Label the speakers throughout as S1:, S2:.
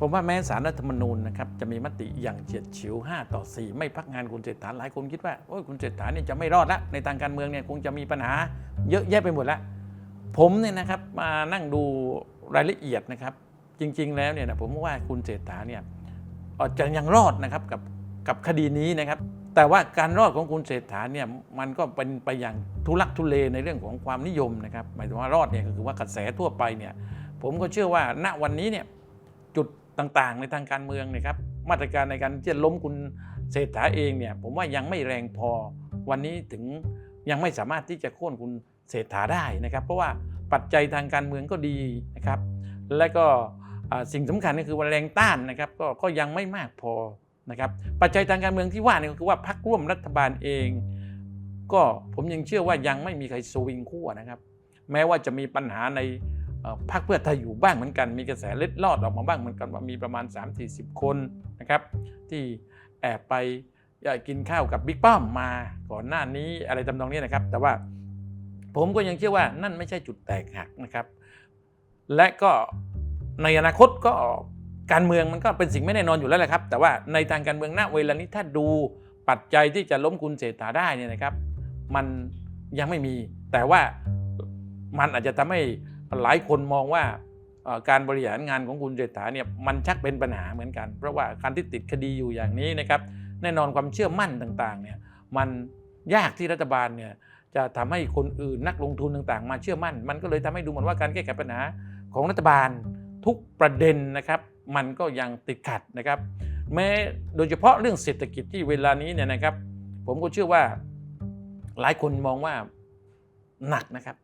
S1: ผมว่าแม้สารรัฐธรรมนูญนะครับจะมีมติอย่างเฉียดฉิว 5 ต่อ 4 ไม่พักงานคุณเศรษฐาหลายคนคิดว่าโอ้ยคุณเศรษฐาเนี่ยจะไม่รอดละในทางการเมืองเนี่ยคงจะมีปัญหาเยอะแยะไปหมดละผมเนี่ยนะครับมานั่งดูรายละเอียดนะครับ จริง ๆ แล้วเนี่ยนะผมว่าคุณเศรษฐาเนี่ยอาจจะยังรอดนะครับกับกับคดีนี้นะครับ แต่ว่าการรอดของคุณเศรษฐาเนี่ยมันก็เป็นไปอย่างทุลักทุเลในเรื่องของความนิยมนะครับหมายถึงว่ารอดเนี่ยก็คือว่ากระแสทั่วไปเนี่ยผมก็เชื่อว่าณวันนี้เนี่ย ต่างๆ ในทางการเมืองนะครับมาตรการในการที่จะล้มคุณเศรษฐาเองเนี่ยผมว่ายังไม่แรงพอวันนี้ถึงยังไม่สามารถที่จะโค่นคุณเศรษฐาได้นะครับ เพราะว่าปัจจัยทางการเมืองก็ดีนะครับ และก็สิ่งสำคัญก็คือว่าแรงต้านนะครับก็ก็ยังไม่มากพอนะครับปัจจัยทางการเมืองที่ว่านี่ก็คือว่าพรรคร่วมรัฐบาลเอง ก็ผมยังเชื่อว่ายังไม่มีใครสวิงขั้วนะครับ แม้ว่าจะมีปัญหาใน พรรคเพื่อไทยอยู่บ้างเหมือนกัน มีกระแสเล็ดลอดออกมาบ้างเหมือนกันว่ามีประมาณ 3-40 คนนะครับที่แอบไปอ่อกินข้าวกับบิ๊กป้อมมาก่อนหน้านี้อะไรทำนองนี้นะครับ แต่ว่าผมก็ยังเชื่อว่านั่นไม่ใช่จุดแตกหักนะครับ และก็ในอนาคตก็การเมืองมันก็เป็นสิ่งไม่แน่นอนอยู่แล้วแหละครับ แต่ว่าในทางการเมืองณเวลานี้ถ้าดูปัจจัยที่จะล้มคุณเศรษฐาได้เนี่ยนะครับ มันยังไม่มีแต่ว่ามันอาจจะทำให้ หลายคนมองว่าการบริหารงานของคุณเศรษฐาเนี่ยมันชักเป็นปัญหาเหมือนกัน เพราะว่าการที่ติดคดีอยู่อย่างนี้นะครับแน่นอนความเชื่อมั่นต่างๆเนี่ยมันยากที่รัฐบาลเนี่ยจะทำให้คนอื่นนักลงทุนต่างๆ มาเชื่อมั่น มันก็เลยทำให้ดูเหมือนว่าการแก้ไขปัญหาของรัฐบาลทุกประเด็นนะครับมันก็ยังติดขัดนะครับ แม้โดยเฉพาะเรื่องเศรษฐกิจที่เวลานี้เนี่ยนะครับ ผมก็เชื่อว่าหลายคนมองว่าหนักนะครับ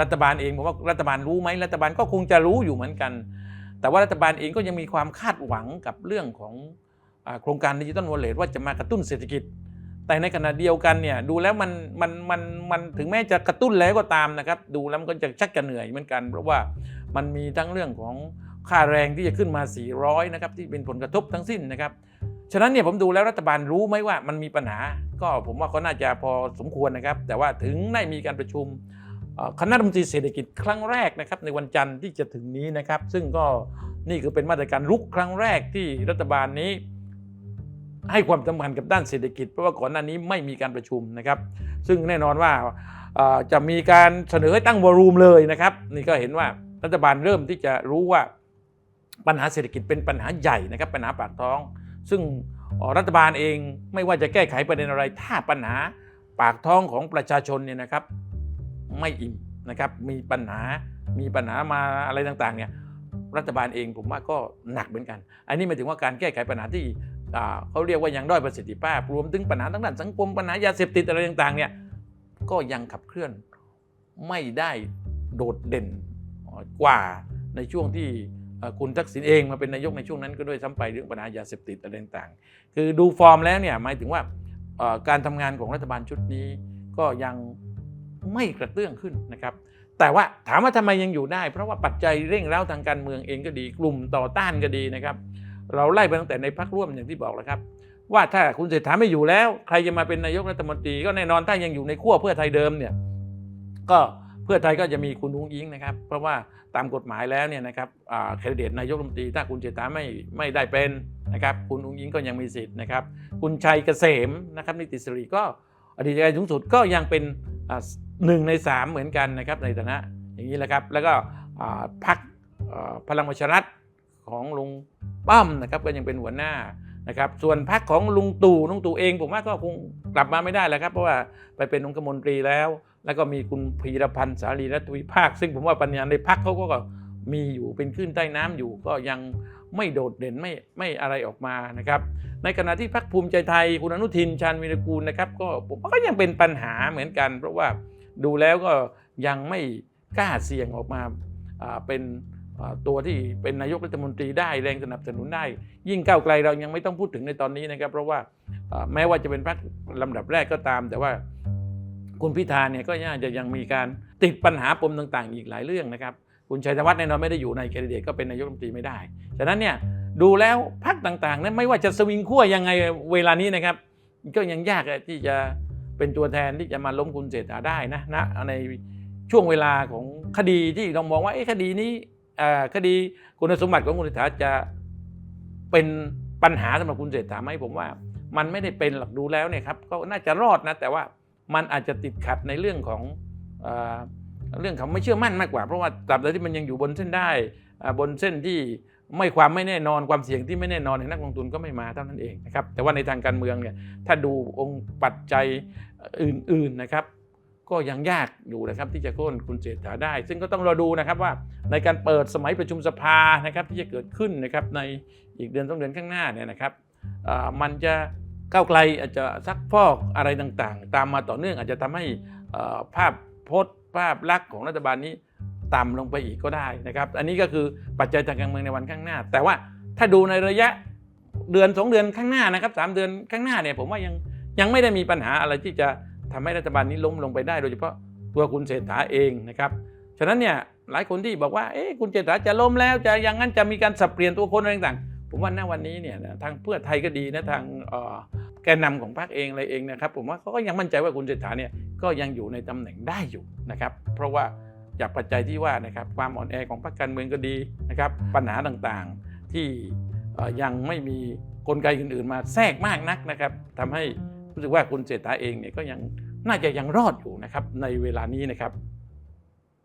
S1: รัฐบาลเองผมว่ารัฐบาลรู้ไหมรัฐบาลก็คงจะรู้อยู่เหมือนกัน แต่ว่ารัฐบาลเองก็ยังมีความคาดหวังกับเรื่องของอโครงการดิจิตอลวอลเล็ตว่าจะมากระตุ้นเศรษฐกิจ แต่ในขณะเดียวกันเนี่ยดูแล้วมันมันมันมันถึงแม้จะกระตุ้นแล้วก็ตามนะครับ ดูแล้วมันก็จะชักจะเหนื่อยเหมือนกัน เพราะว่ามันมีทั้งเรื่องของค่าแรงที่จะขึ้นมา 400 นะครับที่เป็นผลกระทบทั้งสิ้นนะครับ ฉะนั้นเนี่ยผมดูแล้วรัฐบาลรู้ไหมว่ามันมีปัญหา ก็ผมว่าก็น่าจะพอสมควรนะครับ แต่ว่าถึงได้มีการประชุม คณะรัฐมนตรีเศรษฐกิจครั้งแรกนะครับในวันจันทร์ที่จะถึงนี้นะครับ ซึ่งก็นี่คือเป็นมาตรการรุกครั้งแรกที่รัฐบาลนี้ ให้ความสำคัญกับด้านเศรษฐกิจ เพราะว่าก่อนหน้านี้ไม่มีการประชุมนะครับ ซึ่งแน่นอนว่าจะมีการเสนอให้ตั้งวอรูมเลยนะครับ นี่ก็เห็นว่ารัฐบาลเริ่มที่จะรู้ว่าปัญหาเศรษฐกิจเป็นปัญหาใหญ่นะครับปัญหาปากท้อง ซึ่งรัฐบาลเองไม่ว่าจะแก้ไขประเด็นอะไรถ้าปัญหาปากท้องของประชาชนเนี่ยนะครับ ไม่อิ่มนะครับมีปัญหามีปัญหามาอะไรต่างๆเนี่ยรัฐบาลเองผมว่าก็หนักเหมือนกัน อันนี้หมายถึงว่าการแก้ไขปัญหาที่เขาเรียกว่ายังด้อยประสิทธิภาพ รวมถึงปัญหาทางด้านสังคมปัญหายาเสพติดอะไรต่างๆเนี่ยก็ยังขับเคลื่อนไม่ได้โดดเด่นกว่าในช่วงที่คุณทักษิณเองมาเป็นนายกในช่วงนั้นก็ด้วยซ้ำไปเรื่องปัญหายาเสพติดอะไรต่างๆ คือดูฟอร์มแล้วเนี่ยหมายถึงว่าการทำงานของรัฐบาลชุดนี้ก็ยัง ไม่กระเตื้องขึ้นนะครับ แต่ว่าถามว่าทำไมยังอยู่ได้ เพราะว่าปัจจัยเร่งเร้าทางการเมืองเองก็ดี กลุ่มต่อต้านก็ดีนะครับ เราไล่ไปตั้งแต่ในพักร่วมอย่างที่บอกแล้วครับ ว่าถ้าคุณเศรษฐาไม่อยู่แล้ว ใครจะมาเป็นนายกรัฐมนตรี ก็แน่นอนถ้ายังอยู่ในขั้วเพื่อไทยเดิมเนี่ยก็เพื่อไทยก็จะมีคุณอุ้งอิงนะครับ เพราะว่าตามกฎหมายแล้วเนี่ยนะครับแคนดิเดตนายกรัฐมนตรีถ้าคุณเศรษฐาไม่ไม่ได้เป็นนะครับ คุณอุ้งอิงก็ยังมีสิทธิ์นะครับ คุณชัยเกษมนะครับนิติสิริก็อดีตอัยการสูงสุดก็ยังเป็น หนึ่งในสามเหมือนกันนะครับในฐานะอย่างนี้แหละครับ แล้วก็พรรคอ่าพลังประชารัฐของลุงป้อมนะครับก็ยังเป็นหัวหน้านะครับ ส่วนพรรคของลุงตู่ลุงตู่เอง ผมว่าก็คงกลับมาไม่ได้แล้วครับ เพราะว่าไปเป็นองคมนตรีแล้ว แล้วก็มีคุณพีรพันธ์สารีรัตวิภาค ซึ่งผมว่าปัญญาในพรรคเขาก็มีอยู่เป็นคลื่นใต้น้ำอยู่ก็ยังไม่โดดเด่นไม่ไม่อะไรออกมานะครับ ในขณะที่พรรคภูมิใจไทยคุณอนุทินชาญวีรกูลนะครับ ก็ผมก็ยังเป็นปัญหาเหมือนกัน เพราะว่า ดูแล้วก็ยังไม่กล้าเสี่ยงออกมาเป็นตัวที่เป็นนายกรัฐมนตรีได้แรงสนับสนุนได้ ยิ่งก้าวไกลเรายังไม่ต้องพูดถึงในตอนนี้นะครับ เพราะว่าอ่าแม้ว่าจะเป็นพรรคลำดับแรกก็ตาม แต่ว่าคุณพิธาเนี่ยก็น่าจะยังมีการติดปัญหาปมต่างๆ อีกหลายเรื่องนะครับ คุณชัยธวัฒน์แน่นอนไม่ได้อยู่ในแคนดิเดตก็เป็นนายกรัฐมนตรีไม่ได้ฉะนั้นเนี่ยดูแล้วพรรคต่างๆนั้นไม่ว่าจะสวิงขั้วยังไงเวลานี้นะครับ ก็ยังยากที่จะ เป็นตัวแทนที่จะมาล้มคุณเศรษฐาได้นะนะในช่วงเวลาของคดีที่เรามองว่าเอ๊ะคดีนี้อ่าคดีคุณสมบัติของคุณเศรษฐาจะเป็นปัญหาสำหรับคุณเศรษฐาไหมผมว่า มันไม่ได้เป็นหลักดูแล้วเนี่ยครับก็น่าจะรอดนะแต่ว่ามันอาจจะติดขัดในเรื่องของเอ่อเรื่องของไม่เชื่อมั่นมากกว่า เพราะว่าตราบใดที่มันยังอยู่บนเส้นได้อ่าบนเส้นที่ไม่ความไม่แน่นอนความเสี่ยงที่ไม่แน่นอนเนี่ยนักลงทุนก็ไม่มาเท่านั้นเองนะครับแต่ว่าในทางการเมืองเนี่ยถ้าดูองค์ปัจจัย อื่นๆนะครับ ก็ยังยากอยู่นะครับที่จะโค่นคุณเศรษฐาได้ ซึ่งก็ต้องรอดูนะครับว่าในการเปิดสมัยประชุมสภานะครับที่จะเกิดขึ้นนะครับในอีกเดือนสองเดือนข้างหน้าเนี่ยนะครับมันจะก้าวไกลอาจจะซักฟอกอะไรต่างๆ ตามมาต่อเนื่องอาจจะทำให้ภาพพจน์ภาพลักษณ์ของรัฐบาลนี้ต่ำลงไปอีกก็ได้นะครับ อันนี้ก็คือปัจจัยทางการเมืองในวันข้างหน้า แต่ว่าถ้าดูในระยะเดือนสองเดือนข้างหน้านะครับสามเดือนข้างหน้าเนี่ยผมว่ายัง ยังไม่ได้มีปัญหาอะไรที่จะทำให้รัฐบาลนี้ล้มลงไปได้ โดยเฉพาะตัวคุณเศรษฐาเองนะครับฉะนั้นเนี่ยหลายคนที่บอกว่าเอ๊ะคุณเศรษฐาจะล้มแล้วจะอย่างนั้นจะมีการสับเปลี่ยนตัวคนอะไรต่างๆ ผมว่าณวันนี้เนี่ยทางเพื่อไทยก็ดีนะทางแกนนำของพรรคเองอะไรเองนะครับผมว่าเขาก็ยังมั่นใจว่าคุณเศรษฐาเนี่ยก็ยังอยู่ในตำแหน่งได้อยู่นะครับเพราะว่าจากปัจจัยที่ว่านะครับความอ่อนแอของพรรคการเมืองก็ดีนะครับปัญหาต่างๆที่ยังไม่มีกลไกอื่นๆมาแทรกมากนักนะครับทำให้ รู้สึกว่าคุณเศรษฐาเองเนี่ยก็ยังน่าจะยังรอดอยู่นะครับในเวลานี้นะครับ